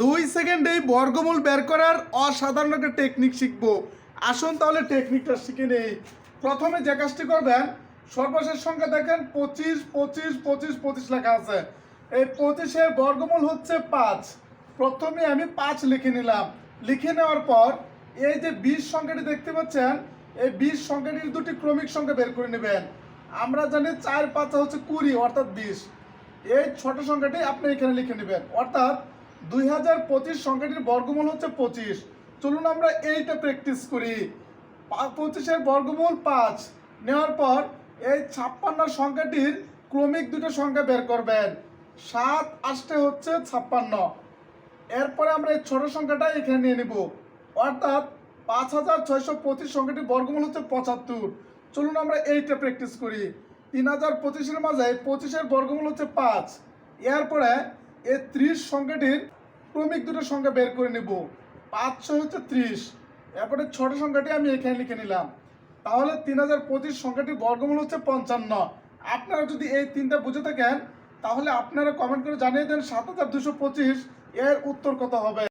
দুই সেকেন্ডে এই বর্গমূল বের করার অসাধারণ একটা টেকনিক শিখব। আসুন তাহলে টেকনিকটা শিখে নেই। প্রথমে যে কাজটি করবেন, সর্বশেষ সংখ্যা দেখেন, পঁচিশ পঁচিশ পঁচিশ পঁচিশ লেখা আছে। এই পঁচিশের বর্গমূল হচ্ছে পাঁচ। প্রথমে আমি পাঁচ লিখে নিলাম। লিখে নেওয়ার পর এই যে বিশ সংখ্যাটি দেখতে পাচ্ছেন, এই বিশ সংখ্যাটির দুটি ক্রমিক সংখ্যা বের করে নেবেন। আমরা জানি চার, পাঁচ হচ্ছে কুড়ি, অর্থাৎ বিশ। এই ছোট সংখ্যাটি আপনি এখানে লিখে নেবেন। অর্থাৎ দুই হাজার পঁচিশ সংখ্যাটির বর্গমূল হচ্ছে পঁচিশ। চলুন আমরা এইটা প্র্যাকটিস করি। পঁচিশের বর্গমূল পাঁচ। নেওয়ার পর এই ছাপ্পান্ন সংখ্যাটির ক্রমিক দুটো সংখ্যা বের করবেন। সাত আষ্টে হচ্ছে ছাপ্পান্ন। এরপরে আমরা এই ছোট সংখ্যাটা এখানে নিয়ে নিব। অর্থাৎ পাঁচ হাজার ছয়শো পঁচিশ সংখ্যাটির বর্গমূল হচ্ছে পঁচাত্তর। চলুন আমরা এইটা প্র্যাকটিস করি। তিন হাজার পঁচিশের মাঝে পঁচিশের বর্গমূল হচ্ছে পাঁচ। এরপরে এই ত্রিশ সংখ্যাটির ক্রমিক দুটো সংখ্যা বের করে নেব। পাঁচশো হচ্ছে ত্রিশ। এরপরে ছোট সংখ্যাটি আমি এখানে লিখে নিলাম। তাহলে তিন হাজার পঁচিশ সংখ্যাটি বর্গমূল হচ্ছে পঞ্চান্ন। আপনারা যদি এই তিনটা বুঝে থাকেন, তাহলে আপনারা কমেন্ট করে জানিয়ে দেন সাত হাজার দুশো পঁচিশ এর উত্তর কত হবে।